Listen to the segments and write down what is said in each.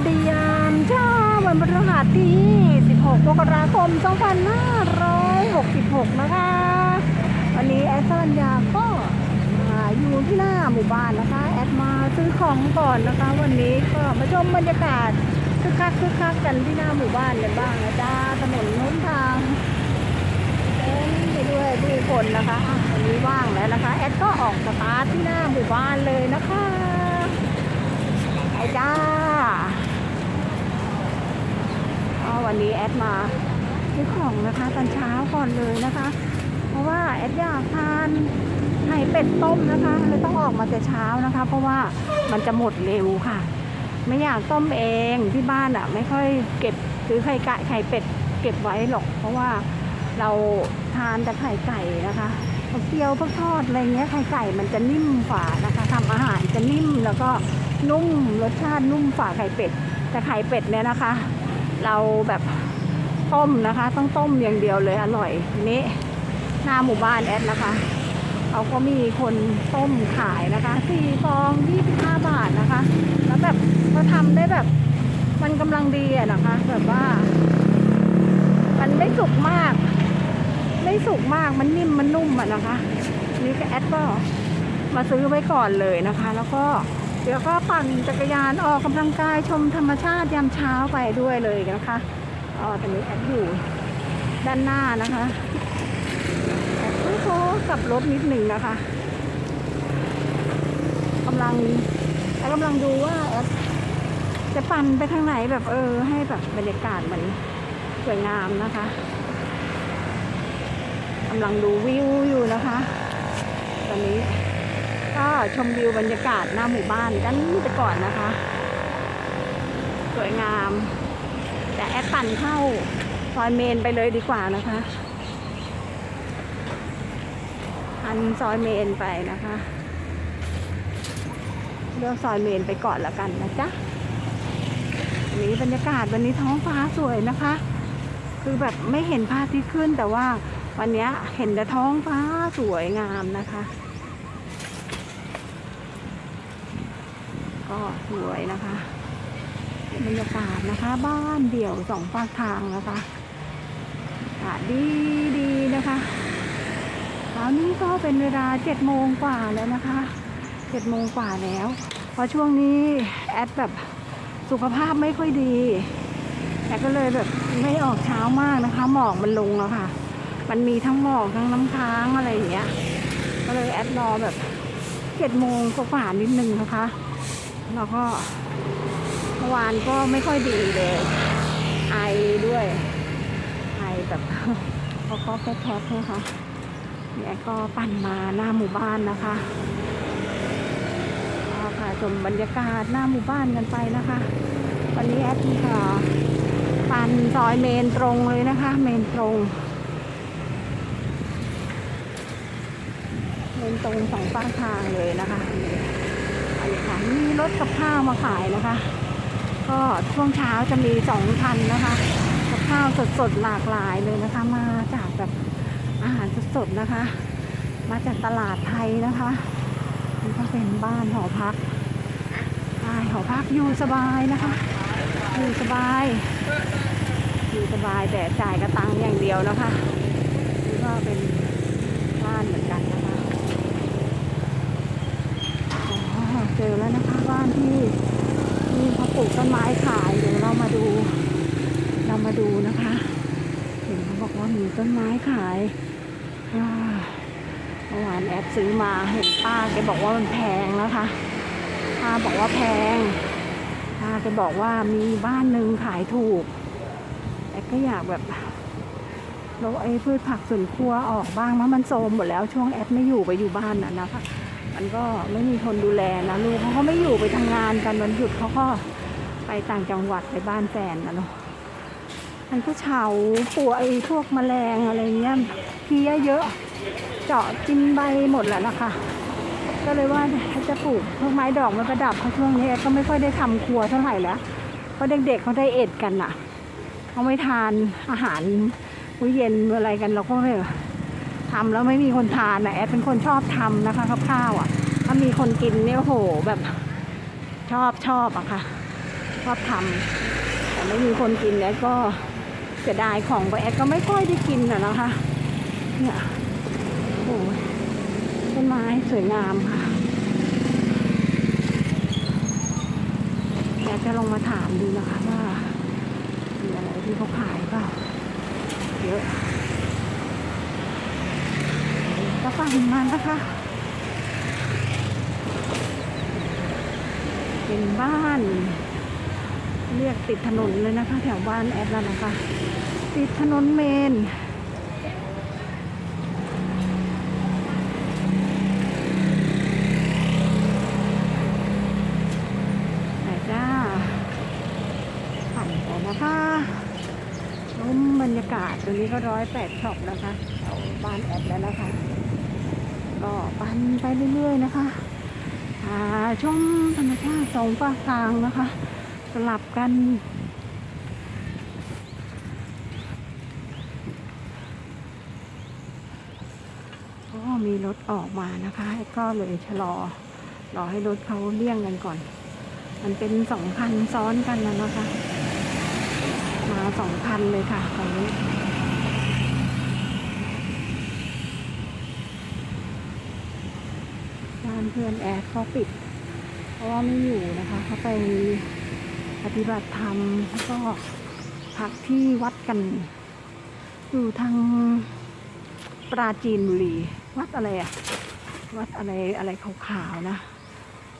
วัสดียามเช้าวันพฤหัสที่ 16มกราคม 2566 นะคะ วันนี้แอดสัญญาก็มาอยู่ที่หน้าหมู่บ้านนะคะ แอดมาซื้อของก่อนนะคะ วันนี้ก็มาชมบรรยากาศคึกคักคึกคักกันที่หน้าหมู่บ้านกันบ้างนะจ้าถนนน้นทางเต็มไปด้วยผู้คนนะคะวันนี้ว่างแล้วนะคะ แอดก็ออกสตาร์ทที่หน้าหมู่บ้านเลยนะคะไอ้จ้าก็ วันนี้แอดมาซื้อของนะคะตอนเช้าก่อนเลยนะคะ เพราะว่าแอดอยากทานไข่เป็ดต้มนะคะเลยต้องออกมาแต่เช้านะคะ เพราะว่ามันจะหมดเร็วค่ะ ไม่อยากต้มเองที่บ้านอะ ไม่ค่อยเก็บซื้อไข่ไก่ไข่เป็ดเก็บไว้หรอก เพราะว่าเราทานแต่ไข่ไก่นะคะพวกเกี๊ยวพวกทอดอะไรเงี้ยไข่ไก่มันจะนิ่มกว่านะคะทำอาหารจะนิ่มแล้วก็นุ่มรสชาตินุ่มกว่าไข่เป็ดแต่ไข่เป็ดเนี่ยนะคะ เราแบบต้มนะคะ ต้องต้มอย่างเดียวเลยอร่อยนี้หน้าหมู่บ้านแอดนะคะเขาก็มีคนต้มขายนะคะสี่ฟองยี่สิบห้าบาทนะคะ แล้วแบบเขาทำได้แบบ มันกำลังดีอะนะคะ แบบว่า มันไม่สุกมาก ไม่สุกมากมันนิ่มมันนุ่มอะนะคะ นี่ก็แอดก็มาซื้อไว้ก่อนเลยนะคะ แล้วก็ ดี๋ยวก็ปั่นจักรยานออกกำลังกายชมธรรมชาติยามเช้าไปด้วยเลยนะคะอ๋อตอนนี้แอดอยู่ด้านหน้านะคะแอดโค้กลับรถนิดหนึ่งนะคะกำลังแอดกำลังดูว่าแอดจะปั่นไปทางไหนแบบเออ ให้แบบบรรยากาศมันสวยงามนะคะกำลังดูวิวอยู่นะคะ ตอนนี้ ก็ชมวิวบรรยากาศหน้าหมู่บ้านกันไปก่อนนะคะ สวยงาม แต่แอดปั่นเข้าซอยเมนไปเลยดีกว่านะคะอันซอยเมนไปนะคะเลือกซอยเมนไปก่อนล้วกันนะจ๊ะวันนี้บรรยากาศวันนี้ท้องฟ้าสวยนะคะ คือแบบไม่เห็นพระอาทิตย์ขึ้นแต่ว่าวันนี้เห็นแต่ท้องฟ้าสวยงามนะคะ ก็สวยนะคะบรรยากาศนะคะ บ้านเดี่ยวสองฝากทางนะคะอากาศดีดีนะคะเช้านี้ก็เป็นเวลาเจ็ดโมงกว่าแล้วนะคะเจ็ดโมงกว่าแล้ว เพราะช่วงนี้แอดแบบสุขภาพไม่ค่อยดีแอดก็เลยแบบไม่ออกเช้ามากนะคะ หมอกมันลงแล้วค่ะ มันมีทั้งหมอกทั้งน้ำค้างอะไรอย่างเงี้ย ก็เลยแอดรอแบบเจ็ดโมงกว่านิดนึงนะคะ แล้วก็เมื่อวานก็ไม่ค่อยดีเลย ไอด้วย ไอแบบเขาก็แคบๆนะคะเนี่ยก็ปั่นมาหน้าหมู่บ้านนะคะเอาค่ะชมบรรยากาศหน้าหมู่บ้านกันไปนะคะ วันนี้แอดก็ปั่นซอยเมนตรงเลยนะคะ เมนตรงเมนตรงสองฝั่งทางเลยนะคะ ค่ะ มีรถกับข้าวมาขายนะคะ ก็ช่วงเช้าจะมีสองคันนะคะ กับข้าวสดๆหลากหลายเลยนะคะ มาจากแบบอาหารสดๆนะคะ มาจากตลาดไทยนะคะนี่ก็เป็นบ้านหอพักใช่หอพักอยู่สบายนะคะอยู่สบายอยู่สบายแต่จ่ายกระตังอย่างเดียวนะคะนี่ก็เป็นบ้านเหมือนกันนะคะ อ๋อ เจอแล้วนะคะบ้านที่มีเขาปลูกต้นไม้ขายเดี๋ยวเรามาดู เรามาดูนะคะเห็นเขาบอกว่ามีต้นไม้ขายเมื่อวานแอดซื้อมาเห็นป้าแกบอกว่ามันแพงนะคะป้าบอกว่าแพงป้าแกบอกว่ามีบ้านหนึ่งขายถูกแอดก็อยากแบบเราไอ้พืชผักสวนครัวออกบ้างมั้งมันโทรมหมดแล้วช่วงแอดไม่อยู่ไปอยู่บ้านน่ะนะคะ มันก็ไม่มีคนดูแลนะลูกเขาก็ไม่อยู่ไปทำงานกันวันหยุดเขาก็ไปต่างจังหวัดไปบ้านแฟนนะเนาะมันก็เฉาปัวไอ้พวกแมลงอะไรเงี้ยเพี้ยเยอะ เจาะกินใบหมดแหละนะคะ ก็เลยว่าจะปลูกพวกไม้ดอกไม้ประดับเขาช่วงนี้ก็ไม่ค่อยได้ทำครัวเท่าไหร่แล้วเพราะเด็กๆเขาได้เอ็ดกันน่ะเขาไม่ทานอาหารมื้อเย็นออะไรกันเราก็เลย ทำแล้วไม่มีคนทานนะแอดเป็นคนชอบทำนะคะข้าวอะ ถ้ามีคนกินเนี่ยโหแบบชอบชอบอะค่ะ ชอบทำแต่ไม่มีคนกินแอดก็เสียดายของก็แอดก็ไม่ค่อยได้กินนะนะคะ เนี่ยโอ้ต้นไม้สวยงามค่ะอยากจะลงมาถามดูนะคะว่ามีอะไรที่เขาขายเปล่าเยอะ ก็ฟังมันนะคะ เป็นบ้าน เรียกติดถนนเลยนะคะ แถวบ้านแอดแล้วนะคะ ติดถนนเมนไหนจ้าปั่นไปนะคะชมบรรยากาศตรงนี้ก็ร้อยแปดช็อปนะคะแถวบ้านแอดแล้วนะคะ ก็ปั่นไปเรื่อยๆนะคะาชมธรรมชาติสองฝั่งทางนะคะ สลับกัน ก็มีรถออกมานะคะ ก็เลยชะลอ รอให้รถเขาเลี่ยงกันก่อน มันเป็นสองคันซ้อนกันนะนะคะ มาสองคันเลยค่ะตอนนี้านเพื่อนแอร์เขาปิด เพราะว่าไม่อยู่นะคะเขาไปปฏิบัติธรรมแล้วก็พักที่วัดกันอยู่ทางปราจีนบุรี วัดอะไรอะวัดอะไรอะไรขาวๆนะ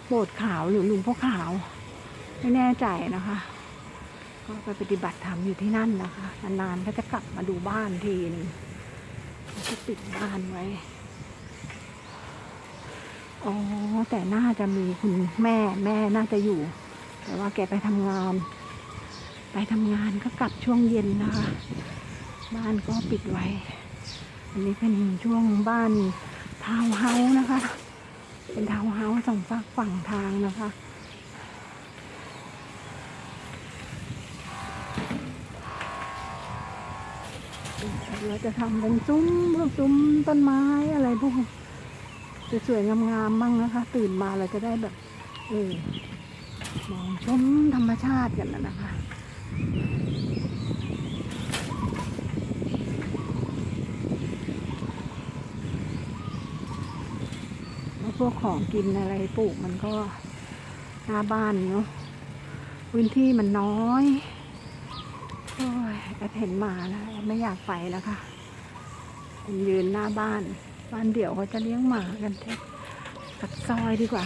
โบสถ์ขาวหรือลุมพ่อขาว ไม่แน่ใจนะคะ ก็ไปปฏิบัติธรรมอยู่ที่นั่นนะคะนานๆก็จะกลับมาดูบ้านทีนึ่งจะปิดบ้านไว้ อ๋อ แต่น่าจะมีคุณแม่แม่น่าจะอยู่ แต่ว่าแกไปทำงาน ไปทำงานก็กลับช่วงเย็นนะคะ บ้านก็ปิดไว้ อันนี้เป็นช่วงบ้านทาวเฮาส์นะคะ เป็นทาวเฮาส์สองฝั่งฝั่งทางนะคะเราจะทำเป็นซุ้มพวกซุ้มต้นไม้อะไรพวก สวยๆงามๆบ้างนะคะ ตื่นมาเราจะได้แบบ เออมองชมธรรมชาติกันนะนะคะพวกของกินอะไรปลูกมันก็หน้าบ้านเนาะพื้นที่มันน้อยโอ้ยแอบเห็นหมาแล้วไม่อยากไปแล้วค่ะยืนหน้าบ้าน บ้านเดี่ยวเขาจะเลี้ยงหมากันแทบตัดซอยดีกว่า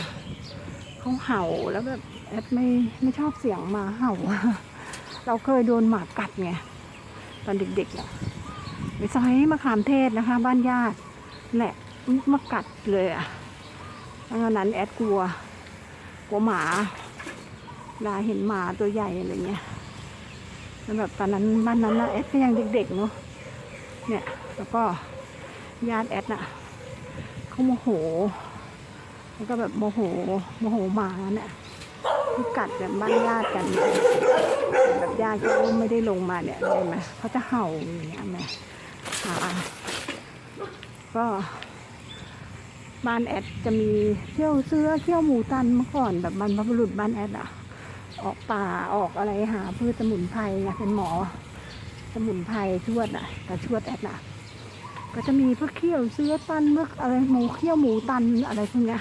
เขาเห่าแล้วแบบแอบไม่ไม่ชอบเสียงหมาเห่า เราเคยโดนหมากัดไงตอนเด็กๆอะไปซอยมะขามเทศนะคะ บ้านญาติแหละมากัดเลยอะตอนนั้นแอดกลัว กลัวหมาลาเห็นหมาตัวใหญ่อะไรเงี้ยแล้วแบบตอนนั้นบ้านนั้นนะแอดก็ยังเด็กๆเนาะเนี่ยแล้วก็ ญาติแอดน่ะเขาโมโหแล้วก็แบบโมโหโมโหหมาเนี่ยกัดแบบบ้านญาติกันแบบญาติก็ไม่ได้ลงมาเนี่ยได้ไหมเขาจะเห่าอย่างเงี้ยไหมอ่าก็บ้านแอดจะมีเขี้ยวเสื้อเขี้ยวหมูตันเมื่อก่อนแบบบรรพบุรุษบ้านแอดอะออกป่าออกอะไรหาพืชสมุนไพรไงเป็นหมอ สมุนไพรชวดอะแต่ชวดแอดอะ ก็จะมีพวกเขี้ยวเสื้อตันพวกอะไรหมูเขี้ยวหมูตันอะไรพวกเนี้ย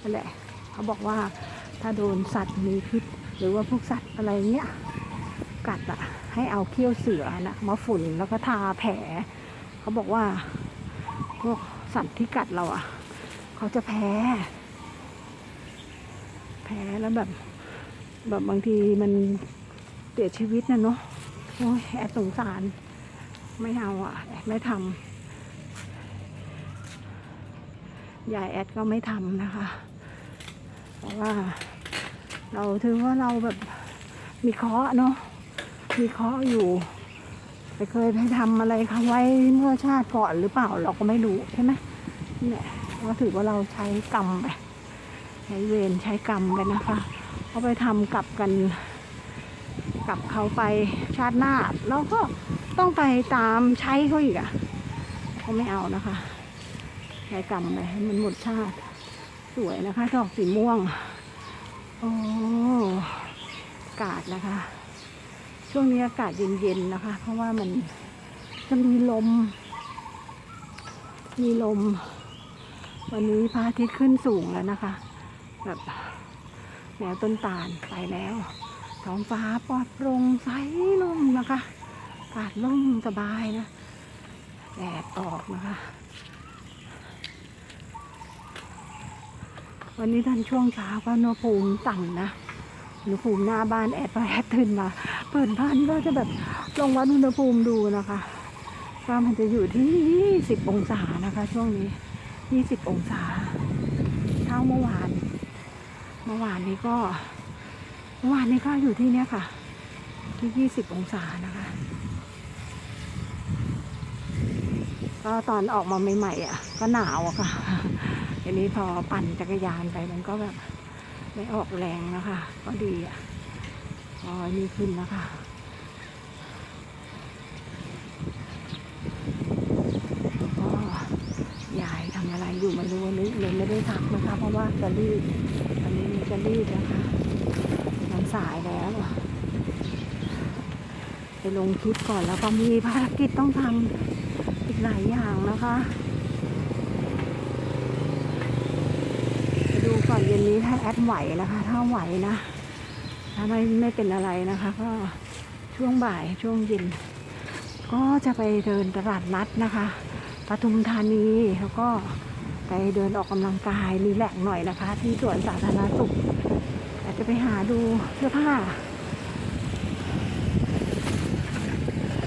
นั่นแหละเขาบอกว่าถ้าโดนสัตว์มีพิษ หรือว่าพวกสัตว์อะไรเงี้ยกัดอะให้เอาเขี้ยวเสือนะมาฝุ่นแล้วก็ทาแผล เขาบอกว่าพวกสัตว์ที่กัดเราอะเขาจะแพ้ แพ้แล้วแบบ แบบบางทีมันเสียชีวิตนะเนาะโอ้ยแอบสงสาร ไม่เอาอะไม่ทำ ยายแอดก็ไม่ทำนะคะ เพราะว่า เราถือว่าเราแบบมีเคาะเนาะมีเคาะอยู่ไปเคยไปทำอะไรเขาไว้เมื่อชาติก่อนหรือเปล่าเราก็ไม่รู้ใช่ไหมเนี่ยก็ถือว่าเราใช้กรรมไปใช้เวรใช้กรรมไปนนะคะเขาไปทำกลับกันกลับเขาไปชาติหน้าเราก็ต้องไปตามใช้เขาอีกอะเขาไม่เอานะคะ ใช้กรรมไปให้มันหมดชาติ สวยนะคะ ดอกสีม่วง โอ้ากาศนะคะ ช่วงนี้อากาศเย็นๆนะคะ เพราะว่ามันจะมีลม มีลม วันนี้พระอาทิตย์ขึ้นสูงแล้วนะคะ แบบแนวต้นตาลไปแล้ว ท้องฟ้าปลอดโปร่งใสลมนะคะอากาศล่มสบายนะแดดออกนะคะ วันนี้ท่านช่วงเช้าก็อุณหภูมิต่ำนะอุณหภูมิหน้าบ้านแอดพอแอดตื่นมา เปิดบ้านก็จะแบบลองวัดอุณหภูมิดูนะคะก็มันจะอยู่ที่ 20 องศานะคะ ช่วงนี้ 20 องศา เท่าเมื่อวาน เมื่อวานนี้ก็เมื่อวานนี้ก็อยู่ที่เนี้ยค่ะ ที่ 20 องศานะคะก็ตอนออกมาใหม่ๆอะ ก็หนาวอะค่ะ นี้พอปั่นจักรยานไปมันก็แบบไม่ออกแรงนะคะ ก็ดีอะพอนี่ขึ้นแล้วค่ะก็ยายทำอะไรอยู่ไม่รู้วันนี้เลยไม่ได้ทักนะคะ เพราะว่าจะรีบวันนี้จะรีบนะคะมันสายแล้วไปลงคลิปก่อนแล้วก็มีภารกิจต้องทำอีกหลายอย่างนะคะไปดูก่อนเย็นนี้ถ้าแอดไหวนะคะ ถ้าไหวนะถ้าไม่ไม่เป็นอะไรนะคะ ก็ช่วงบ่ายช่วงเย็น ก็จะไปเดินตลาดนัดนะคะปทุมธานีแล้วก็ไปเดินออกกำลังกายรีแลกซ์หน่อยนะคะ ที่สวนสาธารณสุขอาจจะไปหาดูเสื้อผ้า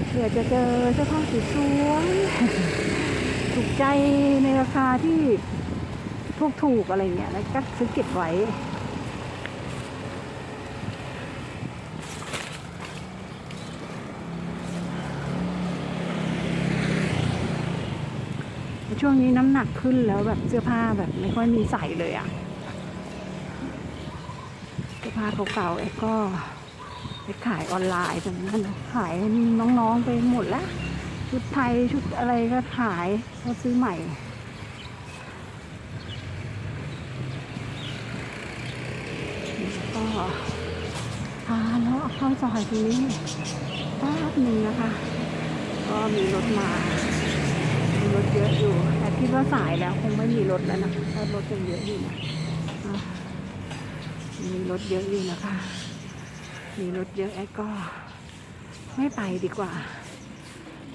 เผื่อจะเจอเสื้อผ้าสวยๆถูกใจในราคาที่ ถูกถูกๆอะไรเงี้ยแล้วก็ซื้อเก็บไว้ช่วงนี้น้ำหนักขึ้นแล้วแบบเสื้อผ้าแบบไม่ค่อยมีใส่เลยอะเสื้อผ้าเก่าๆเอ็ก็ไปขายออนไลน์ตรงนั้นขายน้องๆไปหมดแล้ว ชุดไทยชุดอะไรก็ขายก็ซื้อใหม่ ก็พาเลาะเข้า ซอยทีนี้แป๊บหนึ่งนะคะ ก็มีรถมามีรถเยอะอยู่ แต่คิดว่าสายแล้วคงไม่มีรถแล้วนะเพราะรถยังเยอะอยู่นะมีรถเยอะอยู่นะคะ มีรถเยอะแอดก็ ไม่ไปดีกว่า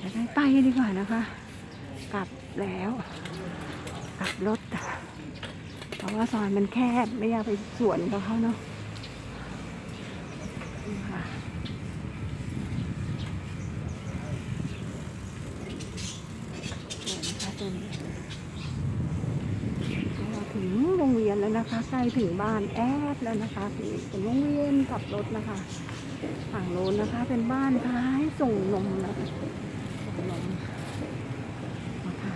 จะไม่ไปดีกว่านะคะ กลับแล้วกลับรถ เพราะว่าซอยมันแคบไม่อยากไปสวนกับเขาเนาะนี่ค่ะสวยนะคะตรงนี้ก็ ถึงโรงเรียนแล้วนะคะใกล้ถึงบ้านแอดแล้วนะคะนี่เป็นโรงเรียนกลับรถนะคะฝั่งโน้นนะคะ เป็นบ้านท้ายส่งนมนะคะส่งนมนะคะ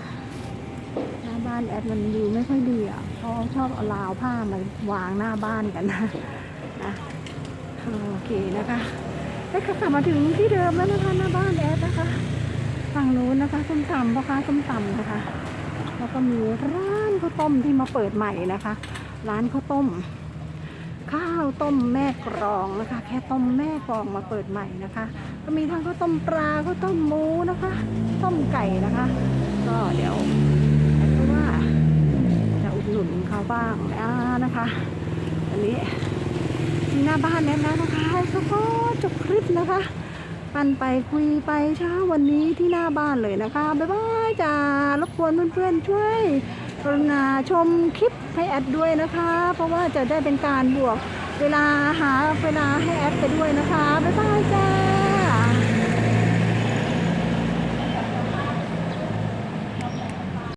หน้าบ้านแอดมันวิวไม่ค่อยดีอะเขาชอบเอาราวผ้ามาวางหน้าบ้านกันนะนะโอเคนะคะได้กลับมาถึงที่เดิมแล้วนะคะหน้าบ้านแอดนะคะ ฝั่งนู้นนะคะส้มตำพ่อค้าส้มตำนะคะ แล้วก็มีร้านข้าวต้มที่มาเปิดใหม่นะคะ ร้านข้าวต้ม ข้าวต้มแม่กรองนะคะ แค่ต้มแม่กรองมาเปิดใหม่นะคะ ก็มีทั้งข้าวต้มปลาข้าวต้มหมูนะคะ ต้มไก่นะคะ ก็เดี๋ยวแอดว่าจะอุดหนุนเขาบ้างอ่านะคะ อันนี้ที่หน้าบ้านเนี้นะนะคะแล้วก็จบคลิปนะคะ ปั่นไปคุยไปเช้าวันนี้ที่หน้าบ้านเลยนะคะ บ๊ายบายจ้ารบกวนเพื่อนๆช่วยกรุณาชมคลิปให้แอดด้วยนะคะ เพราะว่าจะได้เป็นการบวกเวลาหาเวลาให้แอดไปด้วยนะคะ บ๊ายบายจ้า